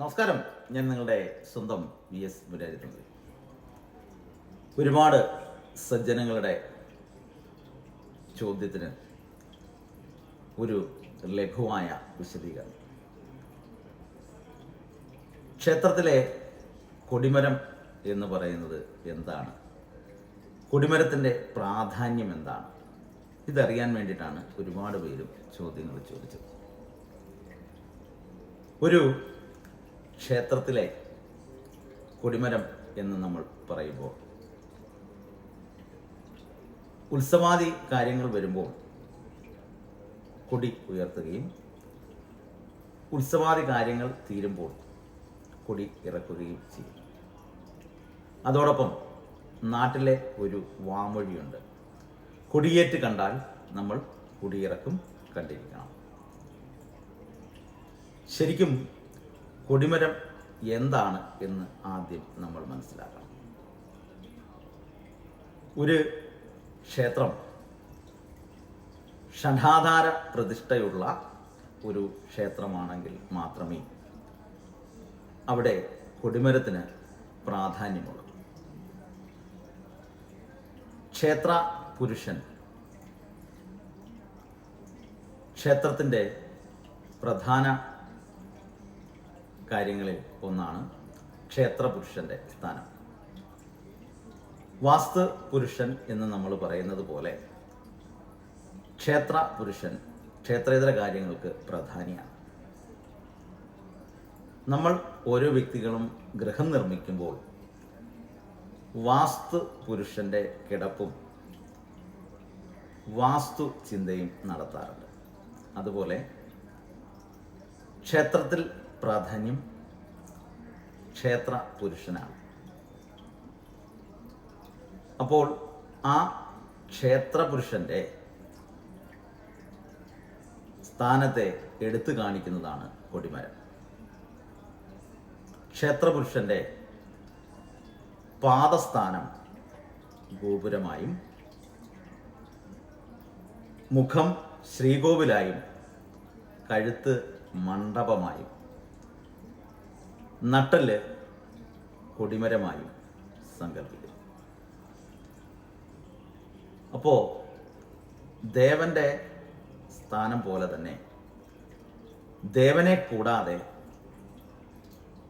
നമസ്കാരം. ഞാൻ നിങ്ങളുടെ സ്വന്തം വി എസ് മുരാരിത്തന്ത്രി ഒരുപാട് സജ്ജനങ്ങളുടെ ചോദ്യത്തിന് ഒരു ലഘുവായ വിശദീകരണം. ക്ഷേത്രത്തിലെ കൊടിമരം എന്ന് പറയുന്നത് എന്താണ്? കൊടിമരത്തിന്റെ പ്രാധാന്യം എന്താണ്? ഇതറിയാൻ വേണ്ടിയിട്ടാണ് ഒരുപാട് പേരും ചോദ്യങ്ങൾ ചോദിച്ചത്. ഒരു ക്ഷേത്രത്തിലെ കൊടിമരം എന്ന് നമ്മൾ പറയുമ്പോൾ ഉത്സവാദി കാര്യങ്ങൾ വരുമ്പോൾ കൊടി ഉയർത്തുകയും ഉത്സവാദി കാര്യങ്ങൾ തീരുമ്പോൾ കൊടി ഇറക്കുകയും ചെയ്യും. അതോടൊപ്പം നാട്ടിലെ ഒരു വാമൊഴിയുണ്ട്. കൊടിയേറ്റ് കണ്ടാൽ നമ്മൾ കൊടിയിറക്കും കണ്ടിരിക്കണം. ശരിക്കും കൊടിമരം എന്താണ് എന്ന് ആദ്യം നമ്മൾ മനസ്സിലാക്കണം. ഒരു ക്ഷേത്രം ഷഠാധാര പ്രതിഷ്ഠയുള്ള ഒരു ക്ഷേത്രമാണെങ്കിൽ മാത്രമേ അവിടെ കൊടിമരത്തിന് പ്രാധാന്യമുള്ളൂ. ക്ഷേത്ര പുരുഷൻ ക്ഷേത്രത്തിന്റെ പ്രധാന കാര്യങ്ങളിൽ ഒന്നാണ് ക്ഷേത്രപുരുഷന്റെ സ്ഥാനം. വാസ്തു പുരുഷൻ എന്ന് നമ്മൾ പറയുന്നത് പോലെ ക്ഷേത്ര പുരുഷൻ ക്ഷേത്രേതര കാര്യങ്ങൾക്ക് പ്രാധാന്യമാണ് നമ്മൾ ഓരോ വ്യക്തികളും ഗൃഹം നിർമ്മിക്കുമ്പോൾ വാസ്തു പുരുഷന്റെ കിടപ്പും വാസ്തു ചിന്തയും നടത്താറുണ്ട്. അതുപോലെ ക്ഷേത്രത്തിൽ പ്രാധാന്യം ക്ഷേത്ര പുരുഷനാണ്. അപ്പോൾ ആ ക്ഷേത്ര പുരുഷന്റെ സ്ഥാനത്തെ എടുത്തു കാണിക്കുന്നതാണ് കൊടിമരം. ക്ഷേത്രപുരുഷന്റെ പാദസ്ഥാനം ഗോപുരമായും മുഖം ശ്രീകോവിലായും കഴുത്ത് മണ്ഡപമായും നട്ടൽ കൊടിമരമായും സങ്കല്പിക്കും അപ്പോ ദേവന്റെ സ്ഥാനം പോലെ തന്നെ ദേവനെ കൂടാതെ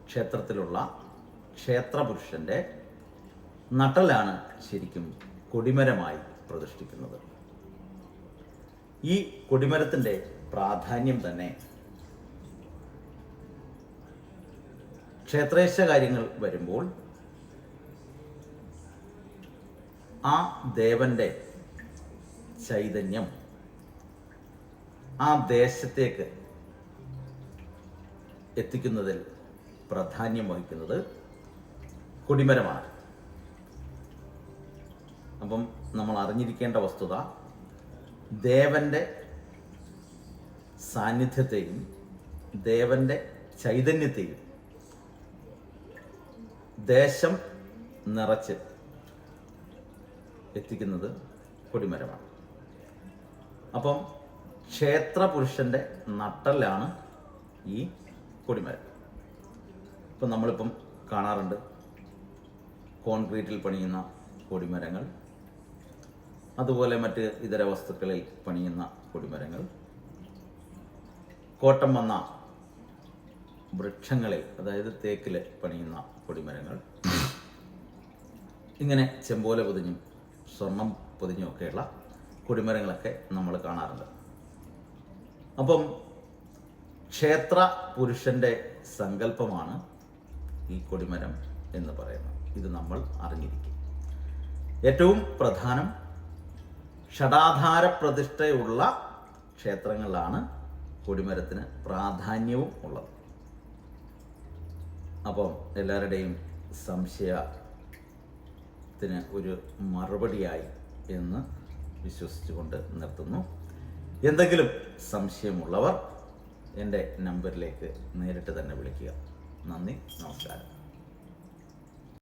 ക്ഷേത്രത്തിലുള്ള ക്ഷേത്രപുരുഷന്റെ നട്ടലാണ് ശരിക്കും കൊടിമരമായി പ്രതിഷ്ഠിക്കുന്നത്. ഈ കൊടിമരത്തിന്റെ പ്രാധാന്യം തന്നെ ക്ഷേത്രേശ കാര്യങ്ങൾ വരുമ്പോൾ ആ ദേവന്റെ ചൈതന്യം ആ ദേശത്തേക്ക് എത്തിക്കുന്നതിൽ പ്രാധാന്യം വഹിക്കുന്നത് കൊടിമരമാണ്. അപ്പം നമ്മൾ അറിഞ്ഞിരിക്കേണ്ട വസ്തുത ദേവന്റെ സാന്നിധ്യത്തെയും ദേവന്റെ ചൈതന്യത്തെയും ദേശം നിറച്ച് എത്തിക്കുന്നത് കൊടിമരമാണ്. അപ്പം ക്ഷേത്രപുരുഷന്റെ നട്ടലാണ് ഈ കൊടിമരം. ഇപ്പം നമ്മളിപ്പം കാണാറുണ്ട് കോൺക്രീറ്റിൽ പണിയുന്ന കൊടിമരങ്ങൾ അതുപോലെ മറ്റ് ഇതര വസ്തുക്കളിൽ പണിയുന്ന കൊടിമരങ്ങൾ. കോട്ടം വന്ന വൃക്ഷങ്ങളിൽ അതായത് തേക്കിൽ പണിയുന്ന കൊടിമരങ്ങൾ. ഇങ്ങനെ ചെമ്പോല പൊതിഞ്ഞും സ്വർണം പൊതിഞ്ഞും ഒക്കെയുള്ള കൊടിമരങ്ങളൊക്കെ നമ്മൾ കാണാറുണ്ട്. അപ്പം ക്ഷേത്ര പുരുഷന്റെ സങ്കല്പമാണ് ഈ കൊടിമരം എന്ന് പറയുന്നത്. ഇത് നമ്മൾ അറിഞ്ഞിരിക്കും. ഏറ്റവും പ്രധാനം ഷടാധാര പ്രതിഷ്ഠയുള്ള ക്ഷേത്രങ്ങളിലാണ് കൊടിമരത്തിന് പ്രാധാന്യവും ഉള്ളത്. അപ്പം എല്ലാവരുടെയും സംശയത്തിന് ഒരു മറുപടിയായി എന്ന് വിശ്വസിച്ചുകൊണ്ട് നിർത്തുന്നു. എന്തെങ്കിലും സംശയമുള്ളവർ എന്റെ നമ്പറിലേക്ക് നേരിട്ട് തന്നെ വിളിക്കുക. നന്ദി നമസ്കാരം.